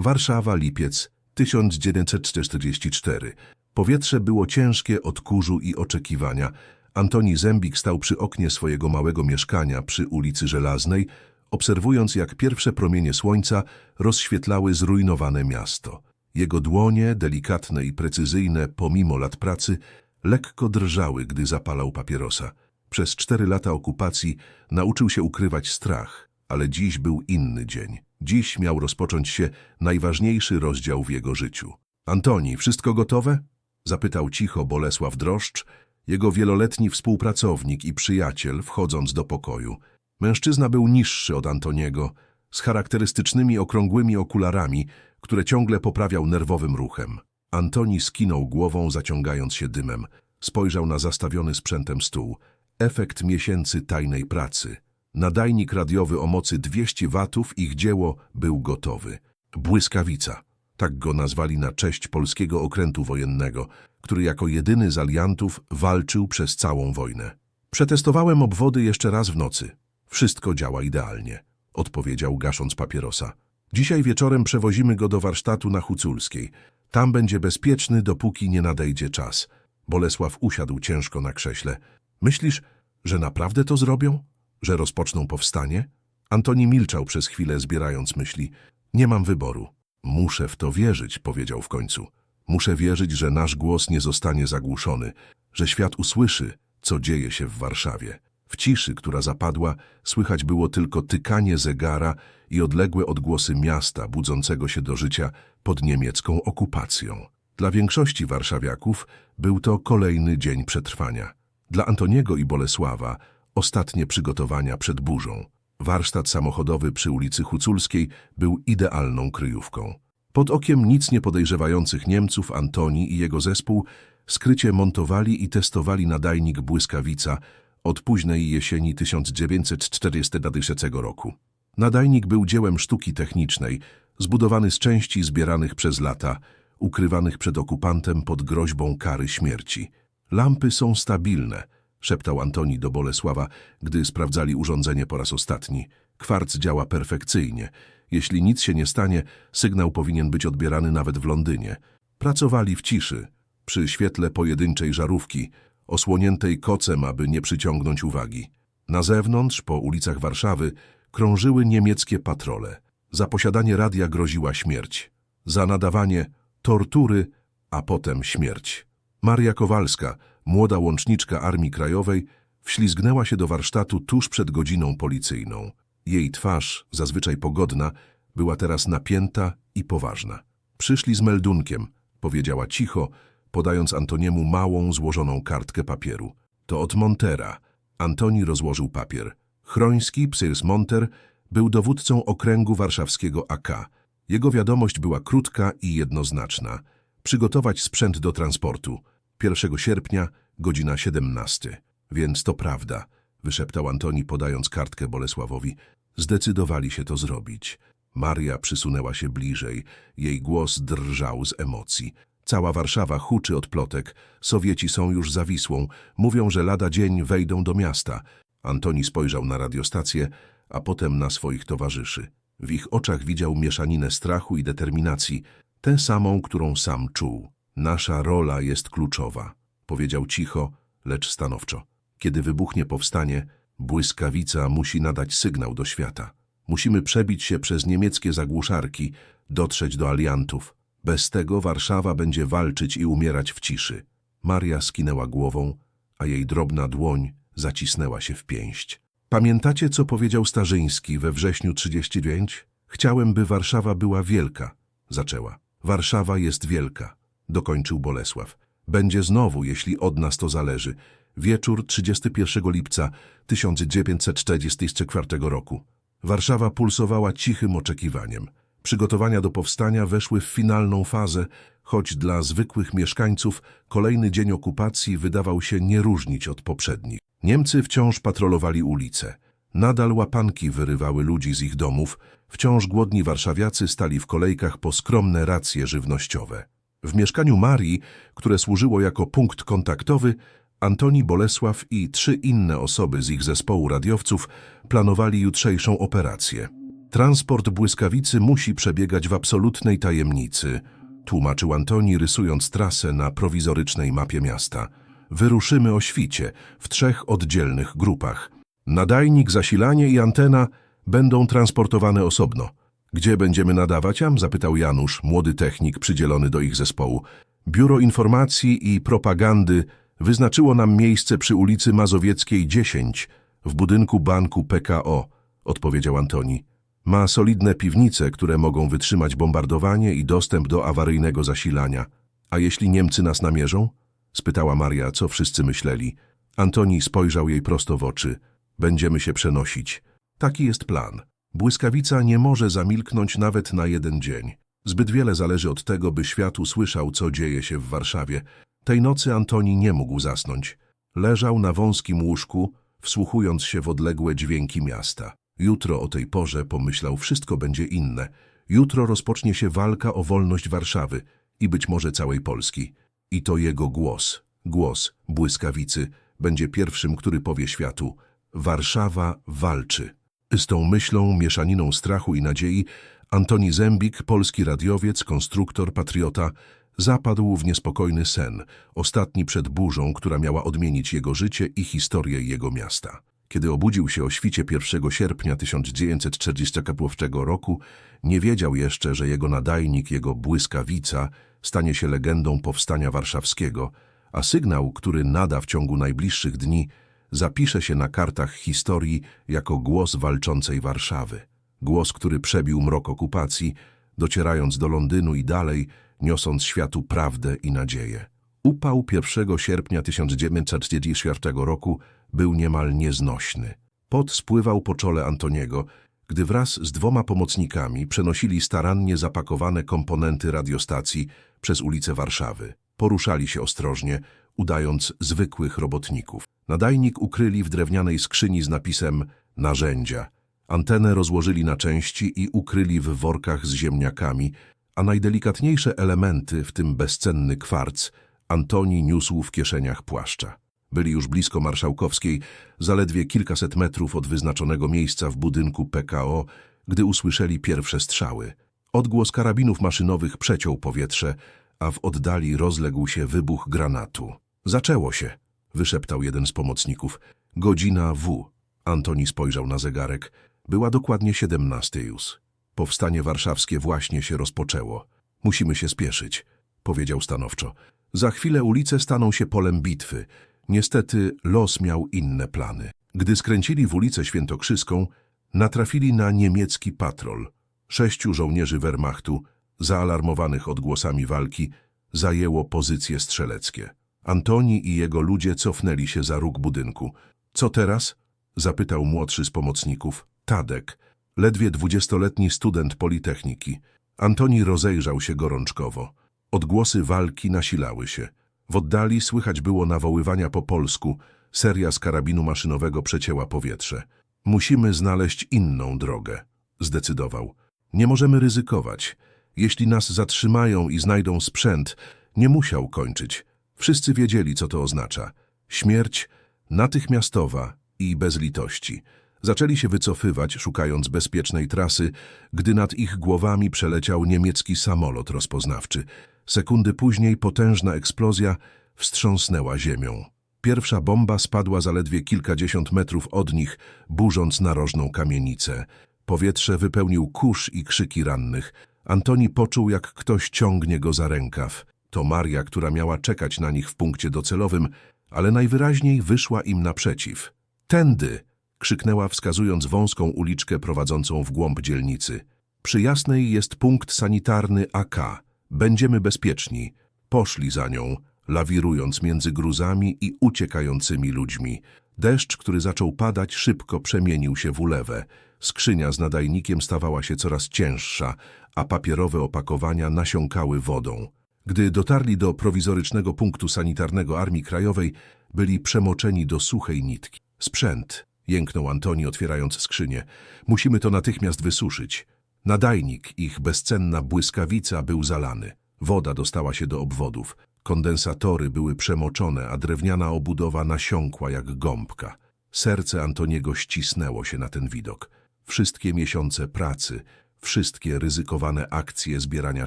Warszawa, lipiec 1944. Powietrze było ciężkie od kurzu i oczekiwania. Antoni Zębik stał przy oknie swojego małego mieszkania przy ulicy Żelaznej, obserwując jak pierwsze promienie słońca rozświetlały zrujnowane miasto. Jego dłonie, delikatne i precyzyjne pomimo lat pracy, lekko drżały, gdy zapalał papierosa. Przez cztery lata okupacji nauczył się ukrywać strach, ale dziś był inny dzień. Dziś miał rozpocząć się najważniejszy rozdział w jego życiu. Antoni, wszystko gotowe? Zapytał cicho Bolesław Droszcz, jego wieloletni współpracownik i przyjaciel, wchodząc do pokoju. Mężczyzna był niższy od Antoniego, z charakterystycznymi okrągłymi okularami, które ciągle poprawiał nerwowym ruchem. Antoni skinął głową, zaciągając się dymem. Spojrzał na zastawiony sprzętem stół. Efekt miesięcy tajnej pracy. Nadajnik radiowy o mocy 200 watów, ich dzieło był gotowy. Błyskawica. Tak go nazwali na cześć polskiego okrętu wojennego, który jako jedyny z aliantów walczył przez całą wojnę. Przetestowałem obwody jeszcze raz w nocy. Wszystko działa idealnie, odpowiedział gasząc papierosa. Dzisiaj wieczorem przewozimy go do warsztatu na Huculskiej. Tam będzie bezpieczny, dopóki nie nadejdzie czas. Bolesław usiadł ciężko na krześle. Myślisz, że naprawdę to zrobią? Że rozpoczną powstanie? Antoni milczał przez chwilę, zbierając myśli. Nie mam wyboru. Muszę w to wierzyć, powiedział w końcu. Muszę wierzyć, że nasz głos nie zostanie zagłuszony, że świat usłyszy, co dzieje się w Warszawie. W ciszy, która zapadła, słychać było tylko tykanie zegara i odległe odgłosy miasta budzącego się do życia pod niemiecką okupacją. Dla większości warszawiaków był to kolejny dzień przetrwania. Dla Antoniego i Bolesława ostatnie przygotowania przed burzą. Warsztat samochodowy przy ulicy Huculskiej był idealną kryjówką. Pod okiem nic nie podejrzewających Niemców Antoni i jego zespół skrycie montowali i testowali nadajnik Błyskawica od późnej jesieni 1940 roku. Nadajnik był dziełem sztuki technicznej, zbudowany z części zbieranych przez lata, ukrywanych przed okupantem pod groźbą kary śmierci. Lampy są stabilne, szeptał Antoni do Bolesława, gdy sprawdzali urządzenie po raz ostatni. Kwarc działa perfekcyjnie. Jeśli nic się nie stanie, sygnał powinien być odbierany nawet w Londynie. Pracowali w ciszy, przy świetle pojedynczej żarówki, osłoniętej kocem, aby nie przyciągnąć uwagi. Na zewnątrz, po ulicach Warszawy, krążyły niemieckie patrole. Za posiadanie radia groziła śmierć. Za nadawanie tortury, a potem śmierć. Maria Kowalska, młoda łączniczka Armii Krajowej, wślizgnęła się do warsztatu tuż przed godziną policyjną. Jej twarz, zazwyczaj pogodna, była teraz napięta i poważna. Przyszli z meldunkiem, powiedziała cicho, podając Antoniemu małą, złożoną kartkę papieru. To od Montera. Antoni rozłożył papier. Chroński, Psyrs Monter, był dowódcą okręgu warszawskiego AK. Jego wiadomość była krótka i jednoznaczna. Przygotować sprzęt do transportu. 1 sierpnia, godzina 17. Więc to prawda, wyszeptał Antoni, podając kartkę Bolesławowi. Zdecydowali się to zrobić. Maria przysunęła się bliżej. Jej głos drżał z emocji. Cała Warszawa huczy od plotek. Sowieci są już za Wisłą. Mówią, że lada dzień wejdą do miasta. Antoni spojrzał na radiostację, a potem na swoich towarzyszy. W ich oczach widział mieszaninę strachu i determinacji, tę samą, którą sam czuł. Nasza rola jest kluczowa, powiedział cicho, lecz stanowczo. Kiedy wybuchnie powstanie, błyskawica musi nadać sygnał do świata. Musimy przebić się przez niemieckie zagłuszarki, dotrzeć do aliantów. Bez tego Warszawa będzie walczyć i umierać w ciszy. Maria skinęła głową, a jej drobna dłoń zacisnęła się w pięść. Pamiętacie, co powiedział Starzyński we wrześniu 39? Chciałem, by Warszawa była wielka, zaczęła. Warszawa jest wielka, dokończył Bolesław. Będzie znowu, jeśli od nas to zależy. Wieczór 31 lipca 1944 roku. Warszawa pulsowała cichym oczekiwaniem. Przygotowania do powstania weszły w finalną fazę, choć dla zwykłych mieszkańców kolejny dzień okupacji wydawał się nie różnić od poprzednich. Niemcy wciąż patrolowali ulice. Nadal łapanki wyrywały ludzi z ich domów, wciąż głodni warszawiacy stali w kolejkach po skromne racje żywnościowe. W mieszkaniu Marii, które służyło jako punkt kontaktowy, Antoni Bolesław i trzy inne osoby z ich zespołu radiowców planowali jutrzejszą operację. Transport błyskawicy musi przebiegać w absolutnej tajemnicy, tłumaczył Antoni, rysując trasę na prowizorycznej mapie miasta. Wyruszymy o świcie, w trzech oddzielnych grupach. Nadajnik, zasilanie i antena będą transportowane osobno. Gdzie będziemy nadawać, am? zapytał Janusz, młody technik przydzielony do ich zespołu. Biuro Informacji i Propagandy wyznaczyło nam miejsce przy ulicy Mazowieckiej 10, w budynku banku PKO, odpowiedział Antoni. Ma solidne piwnice, które mogą wytrzymać bombardowanie i dostęp do awaryjnego zasilania. A jeśli Niemcy nas namierzą? spytała Maria, co wszyscy myśleli. Antoni spojrzał jej prosto w oczy. Będziemy się przenosić. Taki jest plan. Błyskawica nie może zamilknąć nawet na jeden dzień. Zbyt wiele zależy od tego, by świat usłyszał, co dzieje się w Warszawie. Tej nocy Antoni nie mógł zasnąć. Leżał na wąskim łóżku, wsłuchując się w odległe dźwięki miasta. Jutro o tej porze, pomyślał, wszystko będzie inne. Jutro rozpocznie się walka o wolność Warszawy i być może całej Polski. I to jego głos, głos błyskawicy, będzie pierwszym, który powie światu Warszawa walczy. Z tą myślą, mieszaniną strachu i nadziei, Antoni Zembik, polski radiowiec, konstruktor, patriota, zapadł w niespokojny sen, ostatni przed burzą, która miała odmienić jego życie i historię jego miasta. Kiedy obudził się o świcie 1 sierpnia 1941 roku, nie wiedział jeszcze, że jego nadajnik, jego błyskawica, stanie się legendą powstania warszawskiego, a sygnał, który nada w ciągu najbliższych dni, zapisze się na kartach historii jako głos walczącej Warszawy. Głos, który przebił mrok okupacji, docierając do Londynu i dalej, niosąc światu prawdę i nadzieję. Upał 1 sierpnia 1944 roku był niemal nieznośny. Pot spływał po czole Antoniego, gdy wraz z dwoma pomocnikami przenosili starannie zapakowane komponenty radiostacji przez ulice Warszawy. Poruszali się ostrożnie, udając zwykłych robotników. Nadajnik ukryli w drewnianej skrzyni z napisem narzędzia. Antenę rozłożyli na części i ukryli w workach z ziemniakami, a najdelikatniejsze elementy, w tym bezcenny kwarc, Antoni niósł w kieszeniach płaszcza. Byli już blisko Marszałkowskiej, zaledwie kilkaset metrów od wyznaczonego miejsca w budynku PKO, gdy usłyszeli pierwsze strzały. Odgłos karabinów maszynowych przeciął powietrze, a w oddali rozległ się wybuch granatu. Zaczęło się, wyszeptał jeden z pomocników. Godzina W. Antoni spojrzał na zegarek. Była dokładnie siedemnasty już. Powstanie warszawskie właśnie się rozpoczęło. Musimy się spieszyć, powiedział stanowczo. Za chwilę ulice staną się polem bitwy. Niestety los miał inne plany. Gdy skręcili w ulicę Świętokrzyską, natrafili na niemiecki patrol. Sześciu żołnierzy Wehrmachtu, zaalarmowanych odgłosami walki, zajęło pozycje strzeleckie. Antoni i jego ludzie cofnęli się za róg budynku. Co teraz? zapytał młodszy z pomocników. Tadek, ledwie dwudziestoletni student Politechniki. Antoni rozejrzał się gorączkowo. Odgłosy walki nasilały się. W oddali słychać było nawoływania po polsku. Seria z karabinu maszynowego przecięła powietrze. Musimy znaleźć inną drogę, zdecydował. Nie możemy ryzykować. Jeśli nas zatrzymają i znajdą sprzęt, nie musiał kończyć. Wszyscy wiedzieli, co to oznacza. Śmierć natychmiastowa i bez litości. Zaczęli się wycofywać, szukając bezpiecznej trasy, gdy nad ich głowami przeleciał niemiecki samolot rozpoznawczy. Sekundy później potężna eksplozja wstrząsnęła ziemią. Pierwsza bomba spadła zaledwie kilkadziesiąt metrów od nich, burząc narożną kamienicę. Powietrze wypełnił kurz i krzyki rannych. Antoni poczuł, jak ktoś ciągnie go za rękaw. To Maria, która miała czekać na nich w punkcie docelowym, ale najwyraźniej wyszła im naprzeciw. Tędy! krzyknęła, wskazując wąską uliczkę prowadzącą w głąb dzielnicy. Przy Jasnej jest punkt sanitarny AK. Będziemy bezpieczni. Poszli za nią, lawirując między gruzami i uciekającymi ludźmi. Deszcz, który zaczął padać, szybko przemienił się w ulewę. Skrzynia z nadajnikiem stawała się coraz cięższa, a papierowe opakowania nasiąkały wodą. Gdy dotarli do prowizorycznego punktu sanitarnego Armii Krajowej, byli przemoczeni do suchej nitki. Sprzęt, jęknął Antoni, otwierając skrzynię. Musimy to natychmiast wysuszyć. Nadajnik, ich bezcenna błyskawica, był zalany. Woda dostała się do obwodów. Kondensatory były przemoczone, a drewniana obudowa nasiąkła jak gąbka. Serce Antoniego ścisnęło się na ten widok. Wszystkie miesiące pracy, wszystkie ryzykowane akcje zbierania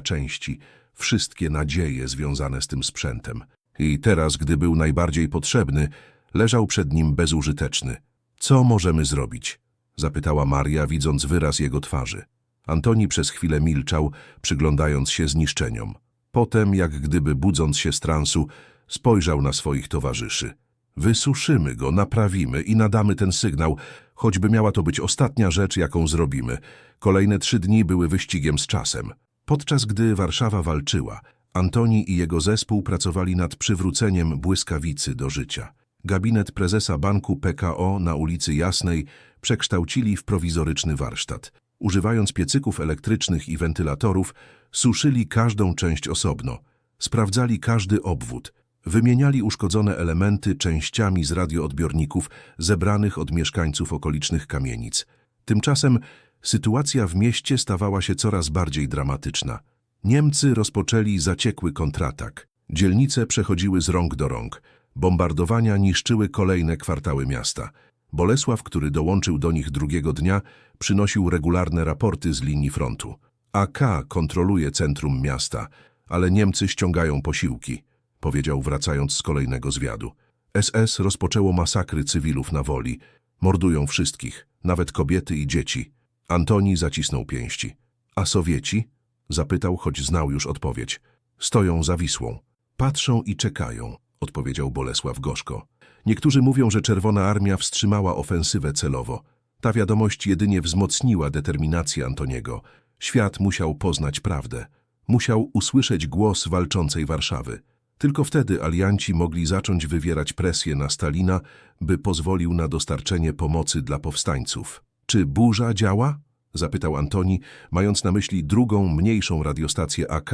części, wszystkie nadzieje związane z tym sprzętem. I teraz, gdy był najbardziej potrzebny, leżał przed nim bezużyteczny. Co możemy zrobić? Zapytała Maria, widząc wyraz jego twarzy. Antoni przez chwilę milczał, przyglądając się zniszczeniom. Potem, jak gdyby budząc się z transu, spojrzał na swoich towarzyszy. Wysuszymy go, naprawimy i nadamy ten sygnał, choćby miała to być ostatnia rzecz, jaką zrobimy. Kolejne trzy dni były wyścigiem z czasem. Podczas gdy Warszawa walczyła, Antoni i jego zespół pracowali nad przywróceniem błyskawicy do życia. Gabinet prezesa banku PKO na ulicy Jasnej przekształcili w prowizoryczny warsztat. Używając piecyków elektrycznych i wentylatorów, suszyli każdą część osobno, sprawdzali każdy obwód, wymieniali uszkodzone elementy częściami z radioodbiorników zebranych od mieszkańców okolicznych kamienic. Tymczasem sytuacja w mieście stawała się coraz bardziej dramatyczna. Niemcy rozpoczęli zaciekły kontratak. Dzielnice przechodziły z rąk do rąk. Bombardowania niszczyły kolejne kwartały miasta. Bolesław, który dołączył do nich drugiego dnia, przynosił regularne raporty z linii frontu. AK kontroluje centrum miasta, ale Niemcy ściągają posiłki, powiedział wracając z kolejnego zwiadu. SS rozpoczęło masakry cywilów na woli. Mordują wszystkich, nawet kobiety i dzieci. Antoni zacisnął pięści. A Sowieci? Zapytał, choć znał już odpowiedź. Stoją za Wisłą. Patrzą i czekają, odpowiedział Bolesław gorzko. Niektórzy mówią, że Czerwona Armia wstrzymała ofensywę celowo. Ta wiadomość jedynie wzmocniła determinację Antoniego. Świat musiał poznać prawdę. Musiał usłyszeć głos walczącej Warszawy. Tylko wtedy alianci mogli zacząć wywierać presję na Stalina, by pozwolił na dostarczenie pomocy dla powstańców. Czy burza działa? Zapytał Antoni, mając na myśli drugą, mniejszą radiostację AK,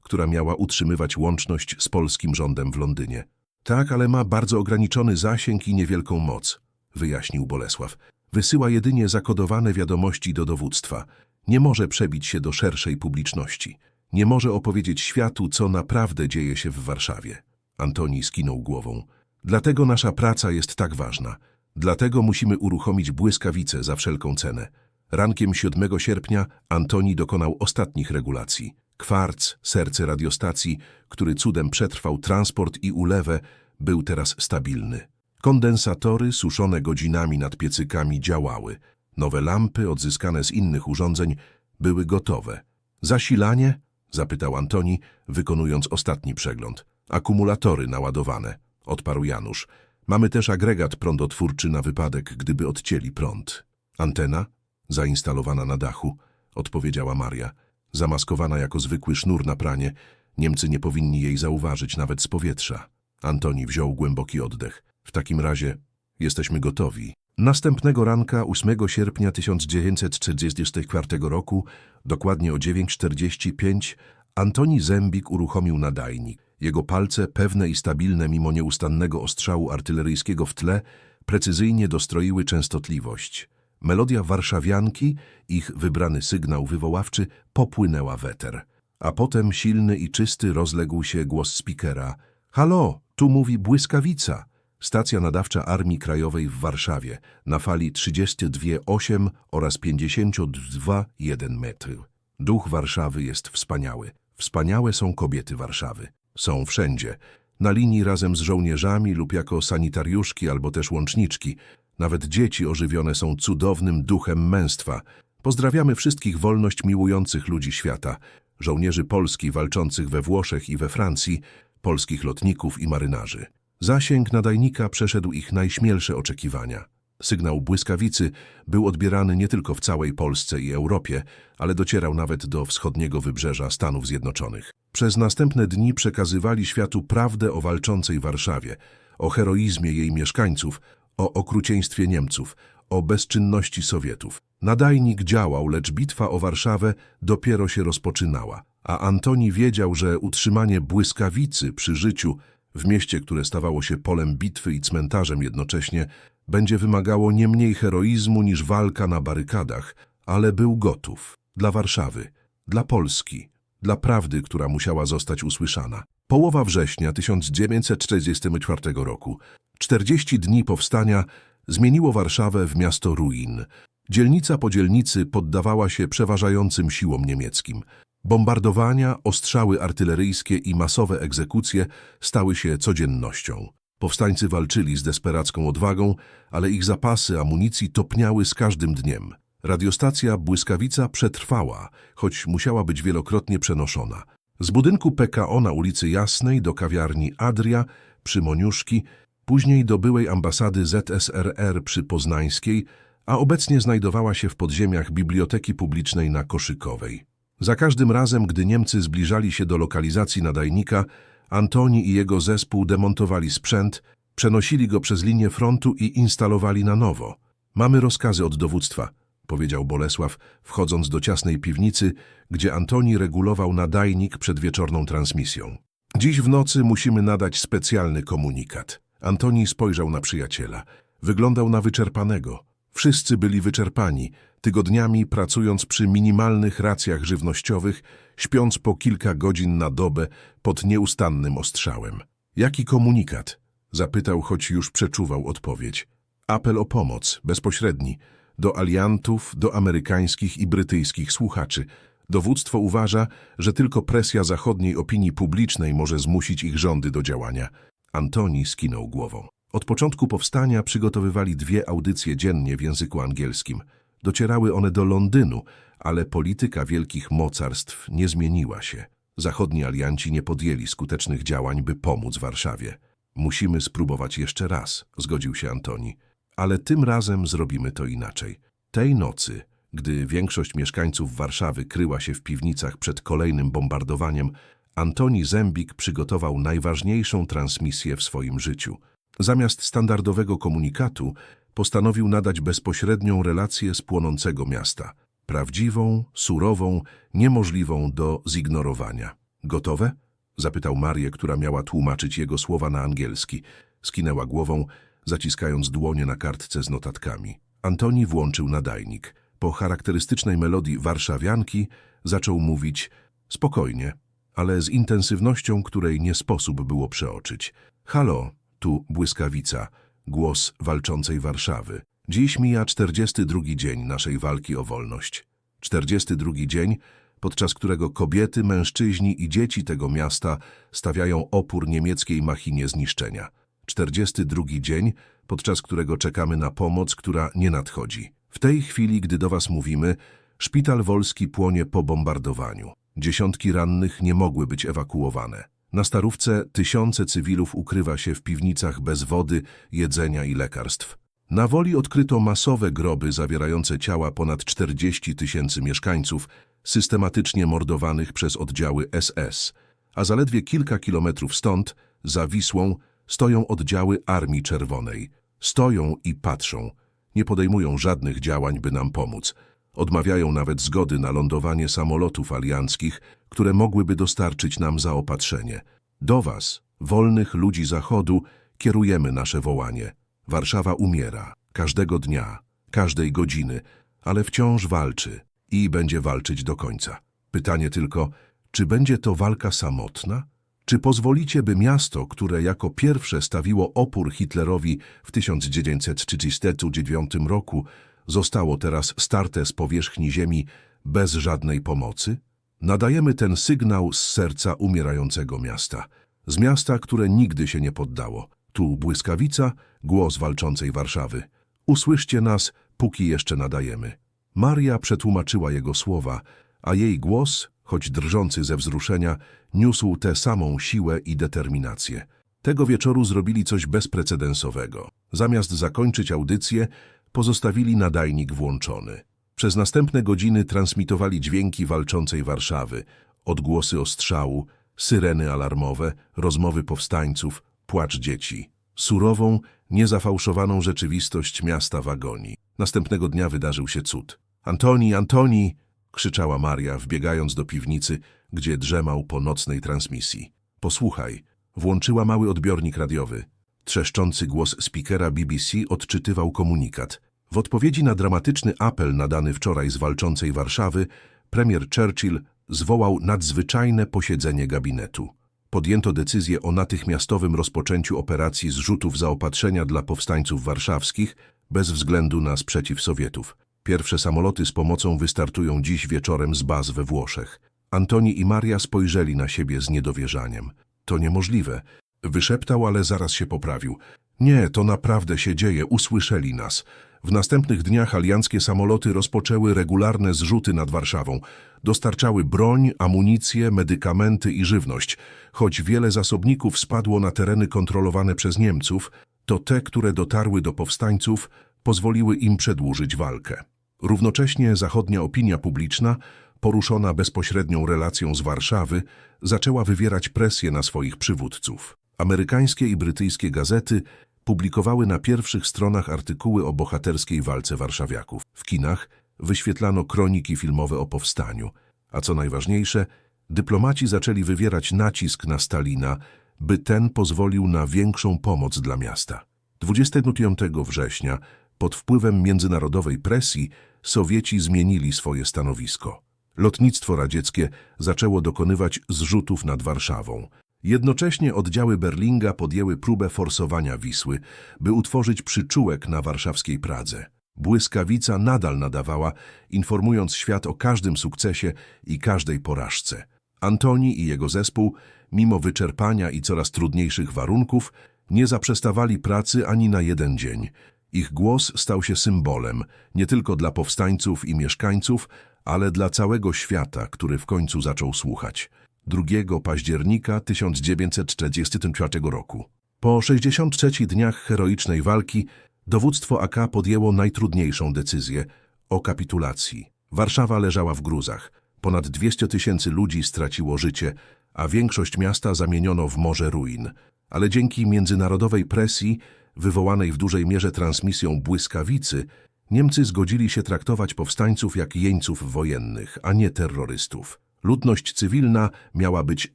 która miała utrzymywać łączność z polskim rządem w Londynie. Tak, ale ma bardzo ograniczony zasięg i niewielką moc, wyjaśnił Bolesław. Wysyła jedynie zakodowane wiadomości do dowództwa. Nie może przebić się do szerszej publiczności. Nie może opowiedzieć światu, co naprawdę dzieje się w Warszawie. Antoni skinął głową. Dlatego nasza praca jest tak ważna. Dlatego musimy uruchomić błyskawice za wszelką cenę. Rankiem 7 sierpnia Antoni dokonał ostatnich regulacji. Kwarc, serce radiostacji, który cudem przetrwał transport i ulewę, był teraz stabilny. Kondensatory suszone godzinami nad piecykami działały. Nowe lampy, odzyskane z innych urządzeń, były gotowe. Zasilanie? zapytał Antoni, wykonując ostatni przegląd. Akumulatory naładowane, odparł Janusz. Mamy też agregat prądotwórczy na wypadek, gdyby odcięli prąd. Antena? Zainstalowana na dachu, odpowiedziała Maria. Zamaskowana jako zwykły sznur na pranie, Niemcy nie powinni jej zauważyć nawet z powietrza. Antoni wziął głęboki oddech. W takim razie jesteśmy gotowi. Następnego ranka, 8 sierpnia 1944 roku, dokładnie o 9.45, Antoni Zembik uruchomił nadajnik. Jego palce, pewne i stabilne mimo nieustannego ostrzału artyleryjskiego w tle, precyzyjnie dostroiły częstotliwość. Melodia warszawianki, ich wybrany sygnał wywoławczy, popłynęła w eter. A potem silny i czysty rozległ się głos spikera. Halo, tu mówi błyskawica. Stacja nadawcza Armii Krajowej w Warszawie na fali 32,8 oraz 52,1 metry. Duch Warszawy jest wspaniały. Wspaniałe są kobiety Warszawy. Są wszędzie. Na linii razem z żołnierzami lub jako sanitariuszki albo też łączniczki. Nawet dzieci ożywione są cudownym duchem męstwa. Pozdrawiamy wszystkich wolność miłujących ludzi świata. Żołnierzy Polski walczących we Włoszech i we Francji, polskich lotników i marynarzy. Zasięg nadajnika przeszedł ich najśmielsze oczekiwania. Sygnał błyskawicy był odbierany nie tylko w całej Polsce i Europie, ale docierał nawet do wschodniego wybrzeża Stanów Zjednoczonych. Przez następne dni przekazywali światu prawdę o walczącej Warszawie, o heroizmie jej mieszkańców, o okrucieństwie Niemców, o bezczynności Sowietów. Nadajnik działał, lecz bitwa o Warszawę dopiero się rozpoczynała, a Antoni wiedział, że utrzymanie błyskawicy przy życiu w mieście, które stawało się polem bitwy i cmentarzem jednocześnie, będzie wymagało nie mniej heroizmu niż walka na barykadach, ale był gotów. Dla Warszawy, dla Polski, dla prawdy, która musiała zostać usłyszana. Połowa września 1944 roku, 40 dni powstania, zmieniło Warszawę w miasto ruin. Dzielnica po dzielnicy poddawała się przeważającym siłom niemieckim. Bombardowania, ostrzały artyleryjskie i masowe egzekucje stały się codziennością. Powstańcy walczyli z desperacką odwagą, ale ich zapasy amunicji topniały z każdym dniem. Radiostacja Błyskawica przetrwała, choć musiała być wielokrotnie przenoszona. Z budynku PKO na ulicy Jasnej do kawiarni Adria przy Moniuszki, później do byłej ambasady ZSRR przy Poznańskiej, a obecnie znajdowała się w podziemiach Biblioteki Publicznej na Koszykowej. Za każdym razem, gdy Niemcy zbliżali się do lokalizacji nadajnika, Antoni i jego zespół demontowali sprzęt, przenosili go przez linię frontu i instalowali na nowo. Mamy rozkazy od dowództwa, powiedział Bolesław, wchodząc do ciasnej piwnicy, gdzie Antoni regulował nadajnik przed wieczorną transmisją. Dziś w nocy musimy nadać specjalny komunikat. Antoni spojrzał na przyjaciela. Wyglądał na wyczerpanego. Wszyscy byli wyczerpani, tygodniami pracując przy minimalnych racjach żywnościowych, śpiąc po kilka godzin na dobę pod nieustannym ostrzałem. Jaki komunikat? Zapytał, choć już przeczuwał odpowiedź. Apel o pomoc, bezpośredni, do aliantów, do amerykańskich i brytyjskich słuchaczy. Dowództwo uważa, że tylko presja zachodniej opinii publicznej może zmusić ich rządy do działania. Antoni skinął głową. Od początku powstania przygotowywali dwie audycje dziennie w języku angielskim. Docierały one do Londynu, ale polityka wielkich mocarstw nie zmieniła się. Zachodni alianci nie podjęli skutecznych działań, by pomóc Warszawie. Musimy spróbować jeszcze raz, zgodził się Antoni. Ale tym razem zrobimy to inaczej. Tej nocy, gdy większość mieszkańców Warszawy kryła się w piwnicach przed kolejnym bombardowaniem, Antoni Zembik przygotował najważniejszą transmisję w swoim życiu. Zamiast standardowego komunikatu postanowił nadać bezpośrednią relację z płonącego miasta. Prawdziwą, surową, niemożliwą do zignorowania. Gotowe? Zapytał Marię, która miała tłumaczyć jego słowa na angielski. Skinęła głową, zaciskając dłonie na kartce z notatkami. Antoni włączył nadajnik. Po charakterystycznej melodii warszawianki zaczął mówić spokojnie, ale z intensywnością, której nie sposób było przeoczyć. Halo, tu błyskawica, głos walczącej Warszawy. Dziś mija 42 dzień naszej walki o wolność. 42 dzień, podczas którego kobiety, mężczyźni i dzieci tego miasta stawiają opór niemieckiej machinie zniszczenia. 42 dzień, podczas którego czekamy na pomoc, która nie nadchodzi. W tej chwili, gdy do Was mówimy, szpital wolski płonie po bombardowaniu. Dziesiątki rannych nie mogły być ewakuowane. Na Starówce tysiące cywilów ukrywa się w piwnicach bez wody, jedzenia i lekarstw. Na woli odkryto masowe groby zawierające ciała ponad 40 tysięcy mieszkańców, systematycznie mordowanych przez oddziały SS, a zaledwie kilka kilometrów stąd, za Wisłą, stoją oddziały Armii Czerwonej. Stoją i patrzą. Nie podejmują żadnych działań, by nam pomóc. Odmawiają nawet zgody na lądowanie samolotów alianckich, które mogłyby dostarczyć nam zaopatrzenie. Do was, wolnych ludzi Zachodu, kierujemy nasze wołanie. Warszawa umiera, każdego dnia, każdej godziny, ale wciąż walczy i będzie walczyć do końca. Pytanie tylko, czy będzie to walka samotna? Czy pozwolicie, by miasto, które jako pierwsze stawiło opór Hitlerowi w 1939 roku, zostało teraz starte z powierzchni ziemi bez żadnej pomocy? Nadajemy ten sygnał z serca umierającego miasta. Z miasta, które nigdy się nie poddało. Tu błyskawica, głos walczącej Warszawy. Usłyszcie nas, póki jeszcze nadajemy. Maria przetłumaczyła jego słowa, a jej głos, choć drżący ze wzruszenia, niósł tę samą siłę i determinację. Tego wieczoru zrobili coś bezprecedensowego. Zamiast zakończyć audycję, pozostawili nadajnik włączony. Przez następne godziny transmitowali dźwięki walczącej Warszawy, odgłosy ostrzału, syreny alarmowe, rozmowy powstańców, płacz dzieci. Surową, niezafałszowaną rzeczywistość miasta w agonii. Następnego dnia wydarzył się cud. Antoni, Antoni! Krzyczała Maria, wbiegając do piwnicy, gdzie drzemał po nocnej transmisji. Posłuchaj, włączyła mały odbiornik radiowy. Trzeszczący głos speakera BBC odczytywał komunikat. W odpowiedzi na dramatyczny apel nadany wczoraj z walczącej Warszawy, premier Churchill zwołał nadzwyczajne posiedzenie gabinetu. Podjęto decyzję o natychmiastowym rozpoczęciu operacji zrzutów zaopatrzenia dla powstańców warszawskich bez względu na sprzeciw Sowietów. Pierwsze samoloty z pomocą wystartują dziś wieczorem z baz we Włoszech. Antoni i Maria spojrzeli na siebie z niedowierzaniem. To niemożliwe. Wyszeptał, ale zaraz się poprawił. Nie, to naprawdę się dzieje, usłyszeli nas. W następnych dniach alianckie samoloty rozpoczęły regularne zrzuty nad Warszawą. Dostarczały broń, amunicję, medykamenty i żywność. Choć wiele zasobników spadło na tereny kontrolowane przez Niemców, to te, które dotarły do powstańców, pozwoliły im przedłużyć walkę. Równocześnie zachodnia opinia publiczna, poruszona bezpośrednią relacją z Warszawy, zaczęła wywierać presję na swoich przywódców. Amerykańskie i brytyjskie gazety publikowały na pierwszych stronach artykuły o bohaterskiej walce warszawiaków. W kinach wyświetlano kroniki filmowe o powstaniu, a co najważniejsze, dyplomaci zaczęli wywierać nacisk na Stalina, by ten pozwolił na większą pomoc dla miasta. 25 września, pod wpływem międzynarodowej presji, Sowieci zmienili swoje stanowisko. Lotnictwo radzieckie zaczęło dokonywać zrzutów nad Warszawą. Jednocześnie oddziały Berlinga podjęły próbę forsowania Wisły, by utworzyć przyczółek na warszawskiej Pradze. Błyskawica nadal nadawała, informując świat o każdym sukcesie i każdej porażce. Antoni i jego zespół, mimo wyczerpania i coraz trudniejszych warunków, nie zaprzestawali pracy ani na jeden dzień. Ich głos stał się symbolem nie tylko dla powstańców i mieszkańców, ale dla całego świata, który w końcu zaczął słuchać. 2 października 1944 roku. Po 63 dniach heroicznej walki dowództwo AK podjęło najtrudniejszą decyzję o kapitulacji. Warszawa leżała w gruzach. Ponad 200 tysięcy ludzi straciło życie, a większość miasta zamieniono w morze ruin. Ale dzięki międzynarodowej presji, wywołanej w dużej mierze transmisją błyskawicy, Niemcy zgodzili się traktować powstańców jak jeńców wojennych, a nie terrorystów. Ludność cywilna miała być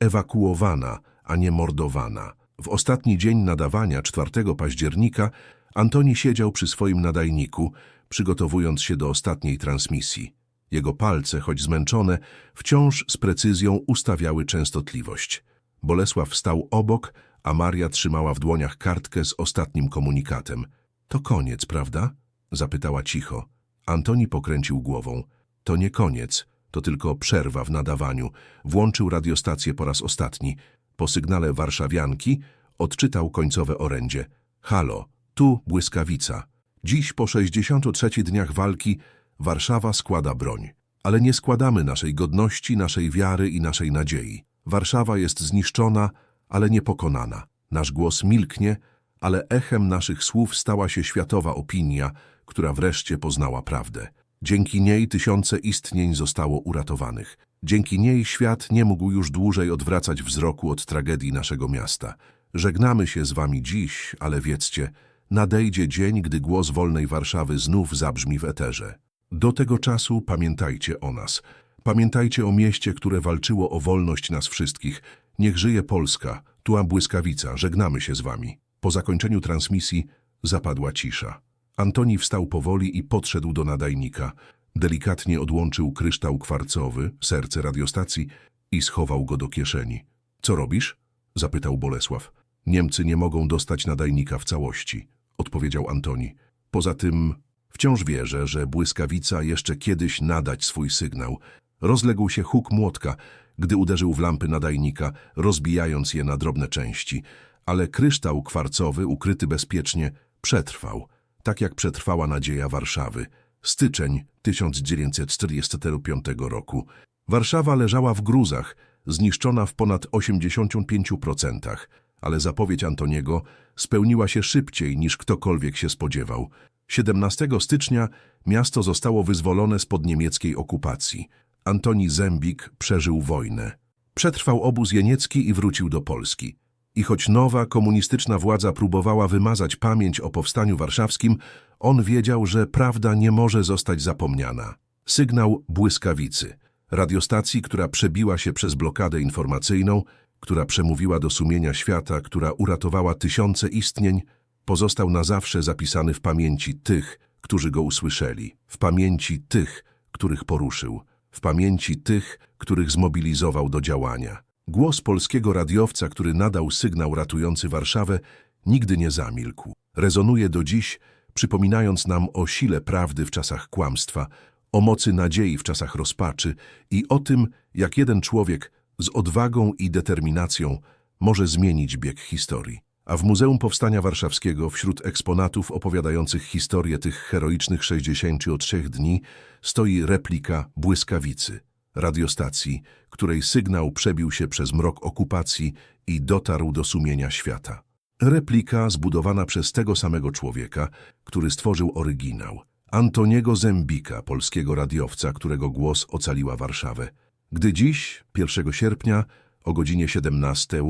ewakuowana, a nie mordowana. W ostatni dzień nadawania, 4 października, Antoni siedział przy swoim nadajniku, przygotowując się do ostatniej transmisji. Jego palce, choć zmęczone, wciąż z precyzją ustawiały częstotliwość. Bolesław stał obok, a Maria trzymała w dłoniach kartkę z ostatnim komunikatem. To koniec, prawda? Zapytała cicho. Antoni pokręcił głową. To nie koniec, to tylko przerwa w nadawaniu. Włączył radiostację po raz ostatni. Po sygnale warszawianki odczytał końcowe orędzie. Halo, tu błyskawica. Dziś po 63 dniach walki Warszawa składa broń. Ale nie składamy naszej godności, naszej wiary i naszej nadziei. Warszawa jest zniszczona, ale nie pokonana. Nasz głos milknie, ale echem naszych słów stała się światowa opinia, która wreszcie poznała prawdę. Dzięki niej tysiące istnień zostało uratowanych. Dzięki niej świat nie mógł już dłużej odwracać wzroku od tragedii naszego miasta. Żegnamy się z wami dziś, ale wiedzcie, nadejdzie dzień, gdy głos wolnej Warszawy znów zabrzmi w eterze. Do tego czasu pamiętajcie o nas. Pamiętajcie o mieście, które walczyło o wolność nas wszystkich. Niech żyje Polska, tuła błyskawica, żegnamy się z wami. Po zakończeniu transmisji zapadła cisza. Antoni wstał powoli i podszedł do nadajnika. Delikatnie odłączył kryształ kwarcowy, serce radiostacji i schował go do kieszeni. Co robisz? zapytał Bolesław. Niemcy nie mogą dostać nadajnika w całości, odpowiedział Antoni. Poza tym wciąż wierzę, że błyskawica jeszcze kiedyś nadać swój sygnał. Rozległ się huk młotka, gdy uderzył w lampy nadajnika, rozbijając je na drobne części, ale kryształ kwarcowy, ukryty bezpiecznie, przetrwał, tak jak przetrwała nadzieja Warszawy. Styczeń 1945 roku. Warszawa leżała w gruzach, zniszczona w ponad 85%, ale zapowiedź Antoniego spełniła się szybciej niż ktokolwiek się spodziewał. 17 stycznia miasto zostało wyzwolone spod niemieckiej okupacji. Antoni Zembik przeżył wojnę. Przetrwał obóz jeniecki i wrócił do Polski. I choć nowa komunistyczna władza próbowała wymazać pamięć o powstaniu warszawskim, on wiedział, że prawda nie może zostać zapomniana. Sygnał błyskawicy, radiostacji, która przebiła się przez blokadę informacyjną, która przemówiła do sumienia świata, która uratowała tysiące istnień, pozostał na zawsze zapisany w pamięci tych, którzy go usłyszeli, w pamięci tych, których poruszył, w pamięci tych, których zmobilizował do działania. Głos polskiego radiowca, który nadał sygnał ratujący Warszawę, nigdy nie zamilkł. Rezonuje do dziś, przypominając nam o sile prawdy w czasach kłamstwa, o mocy nadziei w czasach rozpaczy i o tym, jak jeden człowiek z odwagą i determinacją może zmienić bieg historii. A w Muzeum Powstania Warszawskiego wśród eksponatów opowiadających historię tych heroicznych 63 dni stoi replika błyskawicy, radiostacji, której sygnał przebił się przez mrok okupacji i dotarł do sumienia świata. Replika zbudowana przez tego samego człowieka, który stworzył oryginał. Antoniego Zembika, polskiego radiowca, którego głos ocaliła Warszawę. Gdy dziś, 1 sierpnia, o godzinie 17,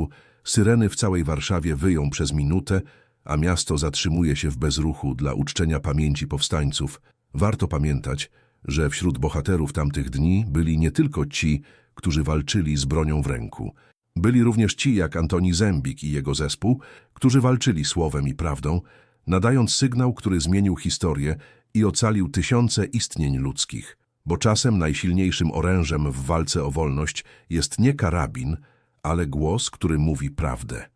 syreny w całej Warszawie wyją przez minutę, a miasto zatrzymuje się w bezruchu dla uczczenia pamięci powstańców, warto pamiętać, że wśród bohaterów tamtych dni byli nie tylko ci, którzy walczyli z bronią w ręku. Byli również ci jak Antoni Zembik i jego zespół, którzy walczyli słowem i prawdą, nadając sygnał, który zmienił historię i ocalił tysiące istnień ludzkich. Bo czasem najsilniejszym orężem w walce o wolność jest nie karabin, ale głos, który mówi prawdę.